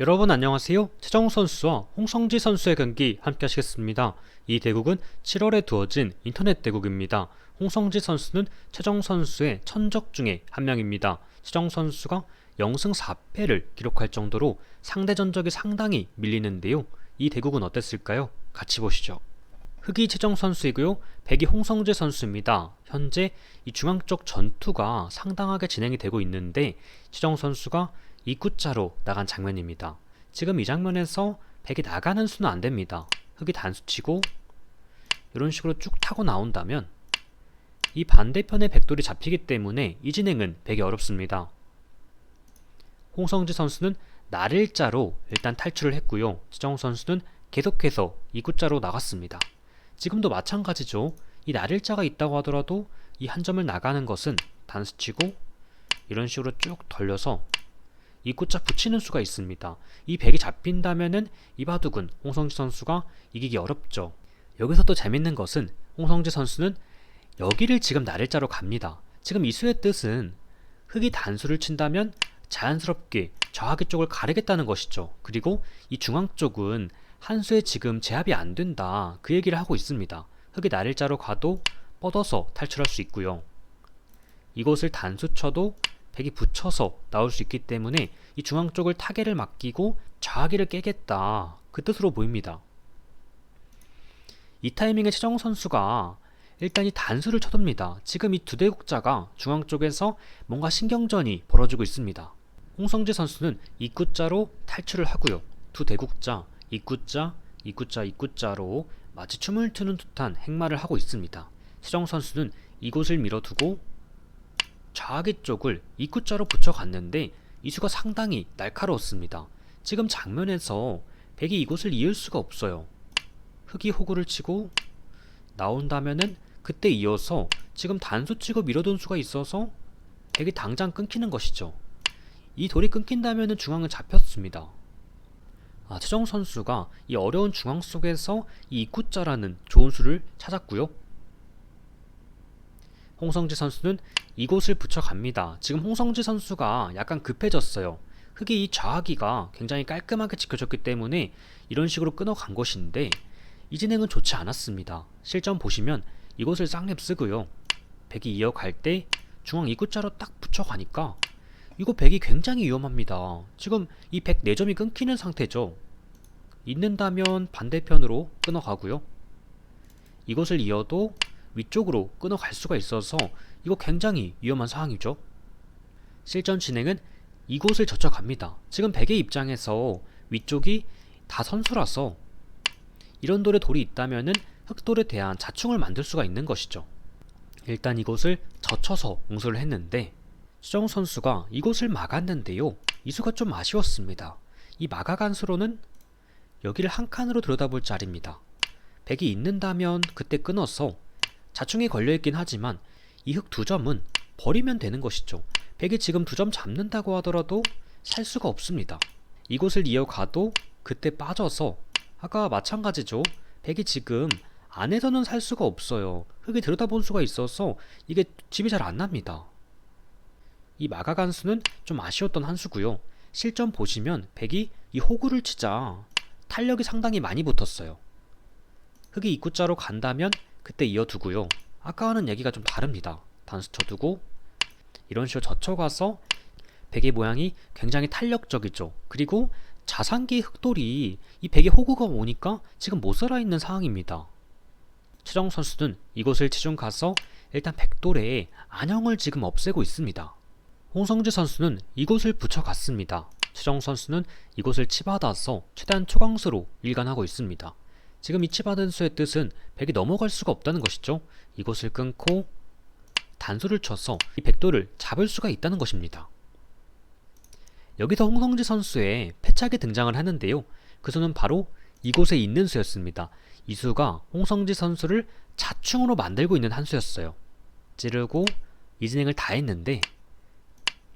여러분 안녕하세요. 최정 선수와 홍성지 선수의 경기 함께 하시겠습니다. 이 대국은 7월에 두어진 인터넷 대국입니다. 홍성지 선수는 최정 선수의 천적 중에 한 명입니다. 최정 선수가 0승 4패를 기록할 정도로 상대 전적이 상당히 밀리는데요. 이 대국은 어땠을까요? 같이 보시죠. 흑이 최정 선수이고요. 백이 홍성재 선수입니다. 현재 이 중앙 쪽 전투가 상당하게 진행이 되고 있는데 최정 선수가 입구자로 나간 장면입니다. 지금 이 장면에서 백이 나가는 수는 안 됩니다. 흑이 단수 치고 이런 식으로 쭉 타고 나온다면 이 반대편의 백돌이 잡히기 때문에 이 진행은 백이 어렵습니다. 홍성지 선수는 날일자로 일단 탈출을 했고요. 지정 선수는 계속해서 이구자로 나갔습니다. 지금도 마찬가지죠. 이 날일자가 있다고 하더라도 이 한 점을 나가는 것은 단수치고 이런 식으로 쭉 돌려서 입구자 붙이는 수가 있습니다. 이 백이 잡힌다면은 이 바둑은 홍성지 선수가 이기기 어렵죠. 여기서 또 재밌는 것은 홍성지 선수는 여기를 지금 날일자로 갑니다. 지금 이 수의 뜻은 흑이 단수를 친다면 자연스럽게 좌하기 쪽을 가르겠다는 것이죠. 그리고 이 중앙 쪽은 한 수에 지금 제압이 안 된다. 그 얘기를 하고 있습니다. 흑이 날일자로 가도 뻗어서 탈출할 수 있고요. 이곳을 단수 쳐도 백이 붙여서 나올 수 있기 때문에 이 중앙 쪽을 타겟을 맡기고 좌하기를 깨겠다. 그 뜻으로 보입니다. 이 타이밍에 최정 선수가 일단 이 단수를 쳐둡니다. 지금 이 두 대국자가 중앙 쪽에서 뭔가 신경전이 벌어지고 있습니다. 홍성재 선수는 입구자로 탈출을 하고요. 두 대국자, 입구자, 입구자, 입구자로 마치 춤을 트는 듯한 행마를 하고 있습니다. 최정 선수는 이곳을 밀어두고 좌하기 쪽을 입구자로 붙여갔는데 이수가 상당히 날카로웠습니다. 지금 장면에서 백이 이곳을 이을 수가 없어요. 흑이 호구를 치고 나온다면은 그때 이어서 지금 단수 치고 밀어둔 수가 있어서 백이 당장 끊기는 것이죠. 이 돌이 끊긴다면은 중앙은 잡혔습니다. 아, 최정 선수가 이 어려운 중앙 속에서 이 입구자라는 좋은 수를 찾았고요. 홍성지 선수는 이곳을 붙여갑니다. 지금 홍성지 선수가 약간 급해졌어요. 흑이 이 좌하기가 굉장히 깔끔하게 지켜졌기 때문에 이런 식으로 끊어간 것인데 이 진행은 좋지 않았습니다. 실전 보시면 이곳을 쌍랩 쓰고요. 백이 이어갈 때 중앙 입구자로 딱 붙여가니까 이거 백이 굉장히 위험합니다. 지금 이백 4점이 끊기는 상태죠. 있는다면 반대편으로 끊어가고요. 이것을 이어도 위쪽으로 끊어갈 수가 있어서 이거 굉장히 위험한 상황이죠. 실전 진행은 이곳을 젖혀갑니다. 지금 백의 입장에서 위쪽이 다 선수라서 이런 돌에 돌이 있다면은 흑돌에 대한 자충을 만들 수가 있는 것이죠. 일단 이곳을 젖혀서 응수를 했는데 수정 선수가 이곳을 막았는데요. 이수가 좀 아쉬웠습니다. 이 막아간 수로는 여기를 한 칸으로 들여다볼 자리입니다. 백이 있는다면 그때 끊어서 자충이 걸려있긴 하지만 이흑두 점은 버리면 되는 것이죠. 백이 지금 두 점 잡는다고 하더라도 살 수가 없습니다. 이곳을 이어가도 그때 빠져서 아까 마찬가지죠. 백이 지금 안에서는 살 수가 없어요. 흑이 들여다본 수가 있어서 이게 집이 잘 안 납니다. 이 마가간 수는 좀 아쉬웠던 한 수고요. 실전 보시면 백이 이 호구를 치자 탄력이 상당히 많이 붙었어요. 흑이 입구자로 간다면 그때 이어두고요. 아까와는 얘기가 좀 다릅니다. 단수 쳐두고 이런 식으로 젖혀가서 백의 모양이 굉장히 탄력적이죠. 그리고 자산기 흑돌이 이 백의 호구가 오니까 지금 못 살아있는 상황입니다. 최정 선수는 이곳을 치중 가서 일단 백돌의 안형을 지금 없애고 있습니다. 홍성재 선수는 이곳을 붙여갔습니다. 최정 선수는 이곳을 치받아서 최대한 초강수로 일관하고 있습니다. 지금 이 치받은 수의 뜻은 백이 넘어갈 수가 없다는 것이죠. 이곳을 끊고 단수를 쳐서 이 백돌을 잡을 수가 있다는 것입니다. 여기서 홍성지 선수의 패착이 등장을 하는데요. 그 수는 바로 이곳에 있는 수였습니다. 이 수가 홍성지 선수를 자충으로 만들고 있는 한 수였어요. 찌르고 이 진행을 다 했는데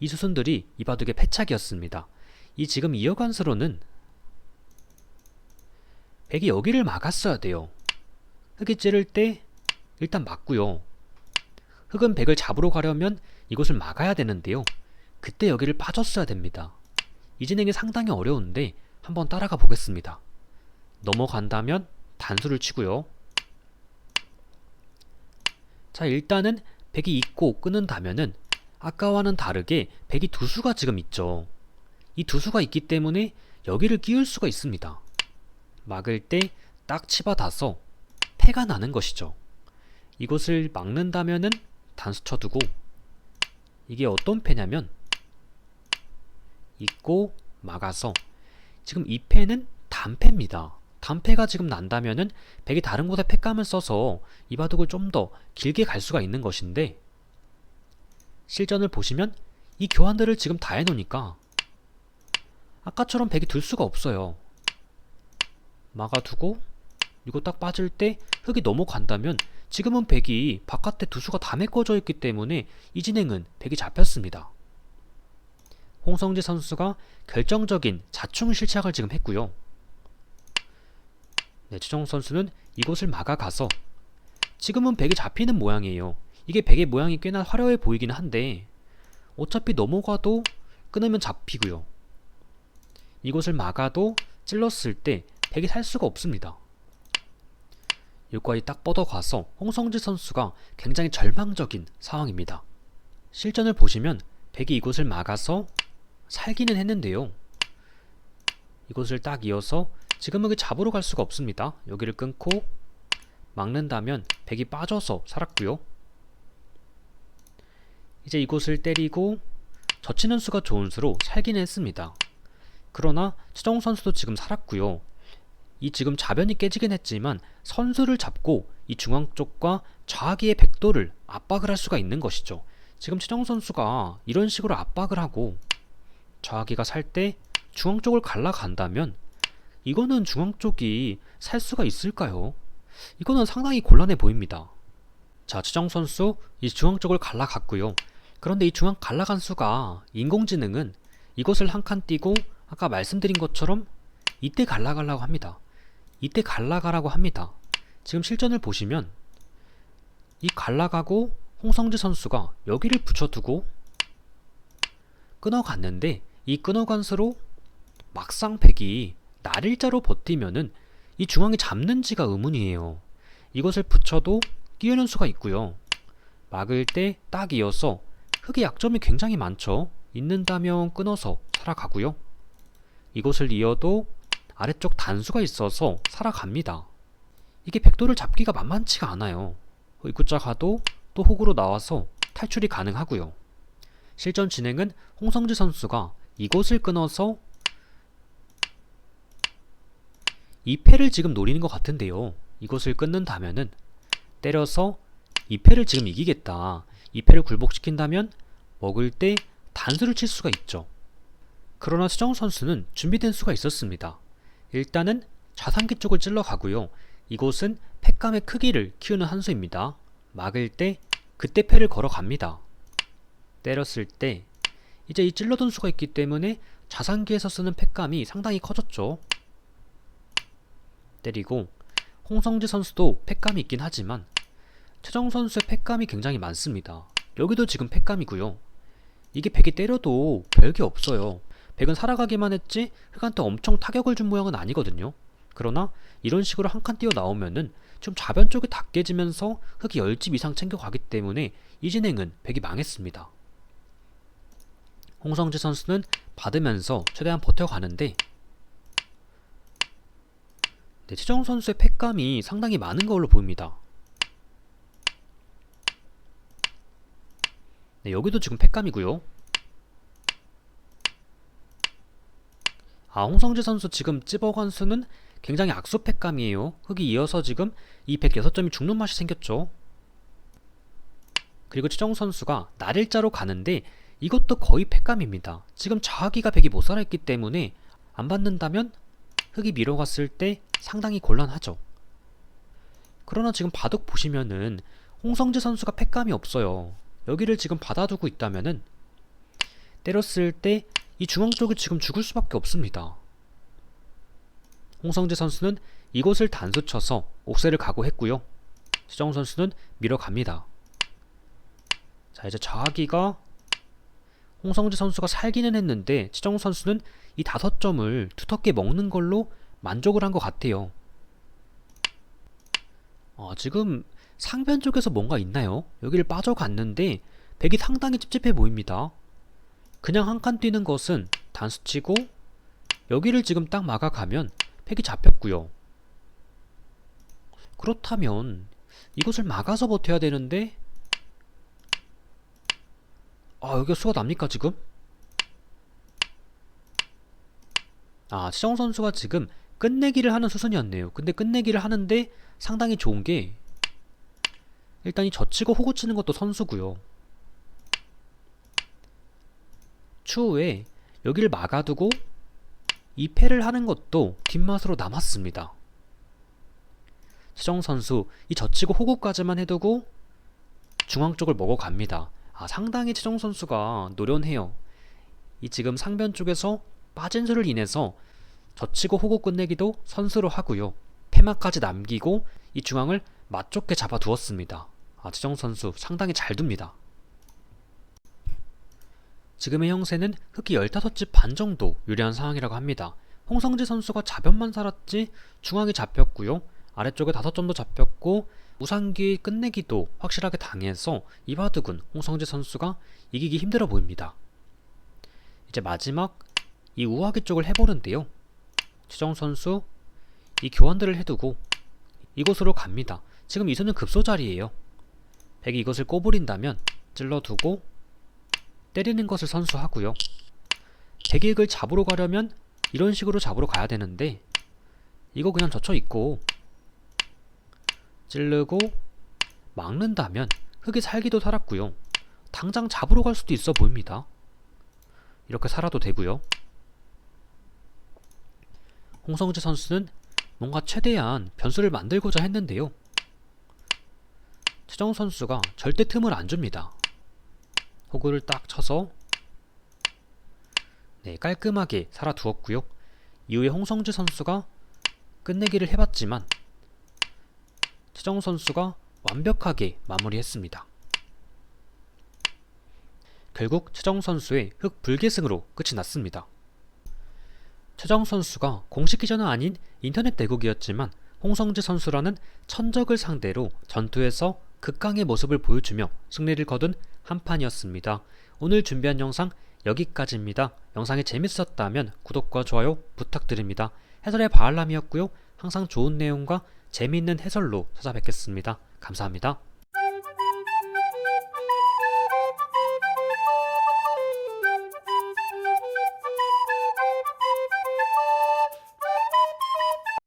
이 수순들이 이 바둑의 패착이었습니다. 이 지금 이어간 수로는 백이 여기를 막았어야 돼요. 흑이 찌를 때 일단 막고요. 흑은 백을 잡으러 가려면 이곳을 막아야 되는데요. 그때 여기를 빠졌어야 됩니다. 이 진행이 상당히 어려운데 한번 따라가 보겠습니다. 넘어간다면 단수를 치고요. 자, 일단은 백이 있고 끊는다면은 아까와는 다르게 백이 두 수가 지금 있죠. 이 두 수가 있기 때문에 여기를 끼울 수가 있습니다. 막을 때 딱 치받아서 패가 나는 것이죠. 이곳을 막는다면은 단수 쳐두고 이게 어떤 패냐면 있고 막아서 지금 이 패는 단패입니다. 단패가 지금 난다면은 백이 다른 곳에 패감을 써서 이 바둑을 좀 더 길게 갈 수가 있는 것인데 실전을 보시면 이 교환들을 지금 다 해놓으니까 아까처럼 백이 둘 수가 없어요. 막아두고 이거 딱 빠질 때 흙이 넘어간다면 지금은 백이 바깥에 두 수가 다 메꿔져 있기 때문에 이 진행은 백이 잡혔습니다. 홍성재 선수가 결정적인 자충 실착을 지금 했고요. 네, 최정 선수는 이곳을 막아가서 지금은 백이 잡히는 모양이에요. 이게 백의 모양이 꽤나 화려해 보이긴 한데 어차피 넘어가도 끊으면 잡히고요. 이곳을 막아도 찔렀을 때 백이 살 수가 없습니다. 여기까지 딱 뻗어가서 홍성지 선수가 굉장히 절망적인 상황입니다. 실전을 보시면 백이 이곳을 막아서 살기는 했는데요. 이곳을 딱 이어서 지금 여기 잡으러 갈 수가 없습니다. 여기를 끊고 막는다면 백이 빠져서 살았고요. 이제 이곳을 때리고 젖히는 수가 좋은 수로 살기는 했습니다. 그러나 최정 선수도 지금 살았고요. 이 지금 자변이 깨지긴 했지만 선수를 잡고 이 중앙 쪽과 좌기의 백도를 압박을 할 수가 있는 것이죠. 지금 최정 선수가 이런 식으로 압박을 하고 좌기가 살 때 중앙 쪽을 갈라간다면 이거는 중앙 쪽이 살 수가 있을까요? 이거는 상당히 곤란해 보입니다. 자, 최정 선수 이 중앙 쪽을 갈라갔고요. 그런데 이 중앙 갈라간 수가 인공지능은 이것을 한 칸 띄고 아까 말씀드린 것처럼 이때 갈라가려고 합니다. 이때 갈라가라고 합니다. 지금 실전을 보시면 이 갈라가고 홍성재 선수가 여기를 붙여두고 끊어갔는데 이 끊어간 수로 막상 백이 날일자로 버티면은 이 중앙에 잡는지가 의문이에요. 이것을 붙여도 끼우는 수가 있고요. 막을 때 딱 이어서 흙의 약점이 굉장히 많죠. 있는다면 끊어서 살아가고요. 이곳을 이어도 아래쪽 단수가 있어서 살아갑니다. 이게 백도를 잡기가 만만치가 않아요. 입구자 가도 또 혹으로 나와서 탈출이 가능하고요. 실전 진행은 홍성지 선수가 이곳을 끊어서 이 패를 지금 노리는 것 같은데요. 이곳을 끊는다면은 때려서 이 패를 지금 이기겠다. 이 패를 굴복시킨다면 먹을 때 단수를 칠 수가 있죠. 그러나 수정 선수는 준비된 수가 있었습니다. 일단은 좌상기 쪽을 찔러 가고요. 이곳은 팩감의 크기를 키우는 한 수입니다. 막을 때 그때 패를 걸어 갑니다. 때렸을 때 이제 이 찔러둔 수가 있기 때문에 자상기에서 쓰는 팩감이 상당히 커졌죠. 때리고 홍성지 선수도 팩감이 있긴 하지만 최정 선수의 팩감이 굉장히 많습니다. 여기도 지금 팩감이고요. 이게 백이 때려도 별게 없어요. 백은 살아가기만 했지 흑한테 엄청 타격을 준 모양은 아니거든요. 그러나 이런 식으로 한 칸 뛰어 나오면은 좀 좌변 쪽이 다 깨지면서 흑이 10집 이상 챙겨가기 때문에 이 진행은 백이 망했습니다. 홍성재 선수는 받으면서 최대한 버텨가는데 네, 최정 선수의 팩감이 상당히 많은 걸로 보입니다. 네, 여기도 지금 팩감이고요. 아, 홍성재 선수 지금 찝어간 수는 굉장히 악수 팩감이에요. 흙이 이어서 지금 이 106점이 죽는 맛이 생겼죠. 그리고 최정 선수가 날일자로 가는데 이것도 거의 팩감입니다. 지금 좌하기가 100이 못 살아있기 때문에 안 받는다면 흙이 밀어갔을 때 상당히 곤란하죠. 그러나 지금 바둑 보시면은 홍성재 선수가 팩감이 없어요. 여기를 지금 받아두고 있다면은 때렸을 때 이 중앙 쪽이 지금 죽을 수밖에 없습니다. 홍성재 선수는 이곳을 단수 쳐서 옥새를 각오했고요. 수정 선수는 밀어갑니다. 자 이제 좌하기가 홍성재 선수가 살기는 했는데 최정우 선수는 이 다섯 점을 두텁게 먹는 걸로 만족을 한 것 같아요. 어, 지금 상변 쪽에서 뭔가 있나요? 여기를 빠져갔는데 백이 상당히 찝찝해 보입니다. 그냥 한 칸 뛰는 것은 단수치고 여기를 지금 딱 막아가면 백이 잡혔고요. 그렇다면 이것을 막아서 버텨야 되는데 아 여기가 수가 납니까 지금? 아 최정 선수가 지금 끝내기를 하는 수순이었네요. 근데 끝내기를 하는데 상당히 좋은 게 일단 이 젖히고 호구 치는 것도 선수고요. 추후에 여기를 막아두고 이 패를 하는 것도 뒷맛으로 남았습니다. 최정 선수 이 젖히고 호구까지만 해두고 중앙 쪽을 먹어갑니다. 아 상당히 최정 선수가 노련해요. 이 지금 상변 쪽에서 빠진 수를 인해서 젖히고 호구 끝내기도 선수로 하고요. 패마까지 남기고 이 중앙을 맞좁게 잡아두었습니다. 아, 최정 선수 상당히 잘 둡니다. 지금의 형세는 흑이 15집 반 정도 유리한 상황이라고 합니다. 홍성지 선수가 자변만 살았지 중앙이 잡혔고요. 아래쪽에 5점도 잡혔고 우상기 끝내기도 확실하게 당해서 이 바둑은 홍성지 선수가 이기기 힘들어 보입니다. 이제 마지막 이 우하기 쪽을 해보는데요. 최정 선수 이 교환들을 해두고 이곳으로 갑니다. 지금 이 손은 급소 자리예요. 백이 이것을 꼬부린다면 찔러두고 때리는 것을 선수하고요. 백이익을 잡으러 가려면 이런 식으로 잡으러 가야 되는데 이거 그냥 젖혀 있고 찌르고 막는다면 흙이 살기도 살았고요. 당장 잡으러 갈 수도 있어 보입니다. 이렇게 살아도 되고요. 홍성재 선수는 뭔가 최대한 변수를 만들고자 했는데요. 최정 선수가 절대 틈을 안 줍니다. 호구를 딱 쳐서 네, 깔끔하게 살아두었고요. 이후에 홍성주 선수가 끝내기를 해봤지만 최정 선수가 완벽하게 마무리했습니다. 결국 최정 선수의 흑 불계승으로 끝이 났습니다. 최정 선수가 공식 기전은 아닌 인터넷 대국이었지만 홍성재 선수라는 천적을 상대로 전투에서 극강의 모습을 보여주며 승리를 거둔 한 판이었습니다. 오늘 준비한 영상 여기까지입니다. 영상이 재밌었다면 구독과 좋아요 부탁드립니다. 해설의 바알람이었고요. 항상 좋은 내용과 재미있는 해설로 찾아뵙겠습니다. 감사합니다.